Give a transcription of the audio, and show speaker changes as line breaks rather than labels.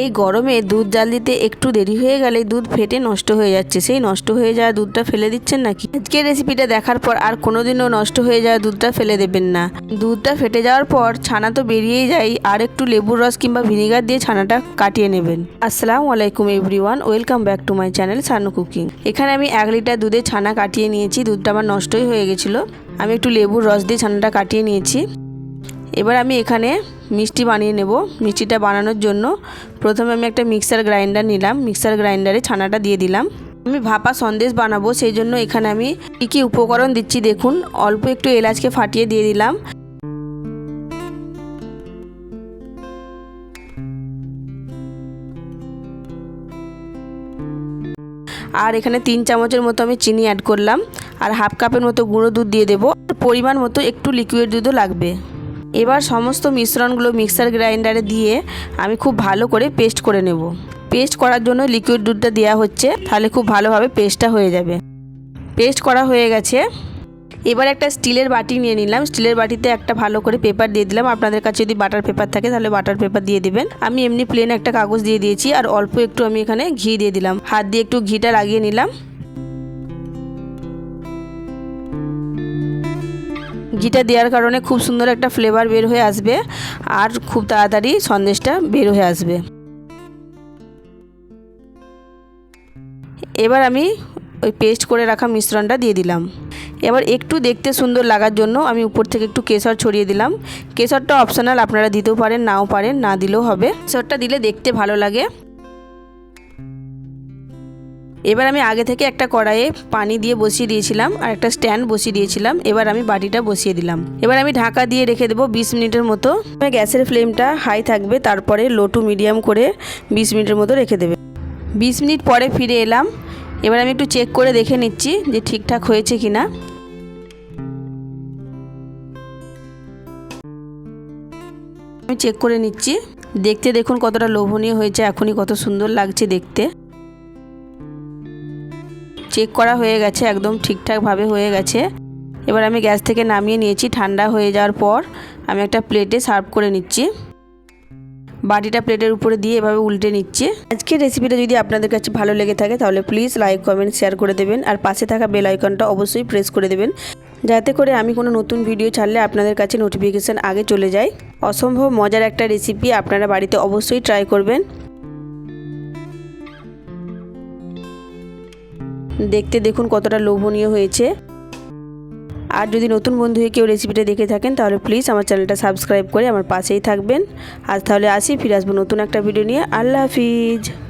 এই গরমে দুধ জাল দিতে একটু দেরি হয়ে গেলে দুধ ফেটে নষ্ট হয়ে যাচ্ছে। সেই নষ্ট হয়ে যাওয়া দুধটা ফেলে দিচ্ছেন নাকি? আজকের রেসিপিটা দেখার পর আর কোনোদিনও নষ্ট হয়ে যাওয়া দুধটা ফেলে দেবেন না। দুধটা ফেটে যাওয়ার পর ছানা তো বেরিয়েই যায়, আর একটু লেবুর রস কিংবা ভিনিগার দিয়ে ছানাটা কাটিয়ে নেবেন। আসসালামু আলাইকুম everyone welcome back to my channel Sanu cooking এখানে আমি এক লিটার দুধে ছানা কাটিয়ে নিয়েছি, দুধটা আমার নষ্টই হয়ে গেছিল। আমি একটু লেবুর রস দিয়ে ছানাটা কাটিয়ে নিয়েছি। এবার আমি এখানে মিষ্টি বানিয়ে নেব। মিষ্টিটা বানানোর জন্য প্রথমে আমি একটা মিক্সার গ্রাইন্ডার নিলাম। মিক্সার গ্রাইন্ডারে ছানাটা দিয়ে দিলাম। আমি ভাপা সন্দেশ বানাবো, সেই জন্য এখানে আমি কী কী উপকরণ দিচ্ছি দেখুন। অল্প একটু এলাচকে ফাটিয়ে দিয়ে দিলাম। আর এখানে তিন চামচের মতো আমি চিনি অ্যাড করলাম। আর হাফ কাপের মতো গুঁড়ো দুধ দিয়ে দেবো। পরিমাণ মতো একটু লিকুইড দুধও লাগবে। এবার সমস্ত মিশ্রণগুলো মিক্সার গ্রাইন্ডারে দিয়ে আমি খুব ভালো করে পেস্ট করে নেব। পেস্ট করার জন্য লিকুইড দুধটা দেওয়া হচ্ছে, তাহলে খুব ভালোভাবে পেস্টটা হয়ে যাবে। পেস্ট করা হয়ে গেছে। এবার একটা স্টিলের বাটি নিয়ে নিলাম। স্টিলের বাটিতে একটা ভালো করে পেপার দিয়ে দিলাম। আপনাদের কাছে যদি বাটার পেপার থাকে, তাহলে বাটার পেপার দিয়ে দিবেন। আমি এমনি প্লেন একটা কাগজ দিয়ে দিয়েছি, আর অল্প একটু আমি এখানে ঘি দিয়ে দিলাম। হাত দিয়ে একটু ঘিটা লাগিয়ে নিলাম। ঘিটা দেওয়ার কারণে খুব সুন্দর একটা ফ্লেভার বের হয়ে আসবে আর খুব তাড়াতাড়ি সন্দেশটা বের হয়ে আসবে। এবার আমি ওই পেস্ট করে রাখা মিশ্রণটা দিয়ে দিলাম। এবার একটু দেখতে সুন্দর লাগার জন্য আমি উপর থেকে একটু কেশর ছড়িয়ে দিলাম। কেশরটা অপশনাল আপনারা দিতেও পারেন, নাও পারেন, না দিলেও হবে। কেশরটা দিলে দেখতে ভালো লাগে। এবার আমি আগে থেকে একটা কড়াইয়ে পানি দিয়ে বসিয়ে দিয়েছিলাম আর একটা স্ট্যান্ড বসিয়ে দিয়েছিলাম। এবার আমি বাটিটা বসিয়ে দিলাম। এবার আমি ঢাকা দিয়ে রেখে দেবো বিশ মিনিটের মতো। গ্যাসের ফ্লেমটা হাই থাকবে, তারপরে লো টু মিডিয়াম করে বিশ মিনিটের মতো রেখে দেবে। বিশ মিনিট পরে ফিরে এলাম। এবার আমি একটু চেক করে দেখে নিচ্ছি যে ঠিকঠাক হয়েছে কি না আমি চেক করে নিচ্ছি। দেখতে দেখুন কতটা লোভনীয় হয়েছে, এখনই কত সুন্দর লাগছে দেখতে। চেক করা হয়ে গেছে, একদম ঠিকঠাকভাবে হয়ে গেছে। এবার আমি গ্যাস থেকে নামিয়ে নিয়েছি, ঠান্ডা হয়ে যাওয়ার পর আমি একটা প্লেটে সার্ভ করে নিচ্ছি। বাটিটা প্লেটের উপরে দিয়ে এভাবে উল্টে নিচ্ছি। আজকের রেসিপিটা যদি আপনাদের কাছে ভালো লেগে থাকে, তাহলে প্লিজ লাইক কমেন্ট শেয়ার করে দেবেন। আর পাশে থাকা বেল আইকনটা অবশ্যই প্রেস করে দেবেন, যাতে করে আমি কোনো নতুন ভিডিও ছাড়লে আপনাদের কাছে নোটিফিকেশান আগে চলে যায়। অসম্ভব মজার একটা রেসিপি আপনারা বাড়িতে অবশ্যই ট্রাই করবেন। দেখতে দেখুন কতটা লোভনীয় হয়েছে। আর যদি নতুন বন্ধু হয়ে কেউ রেসিপিটা দেখে থাকেন, তাহলে প্লিজ আমার চ্যানেলটা সাবস্ক্রাইব করে আমার পাশেই থাকবেন। আজ তাহলে আসি, ফিরে আসব নতুন একটা ভিডিও নিয়ে। আল্লাহ হাফিজ।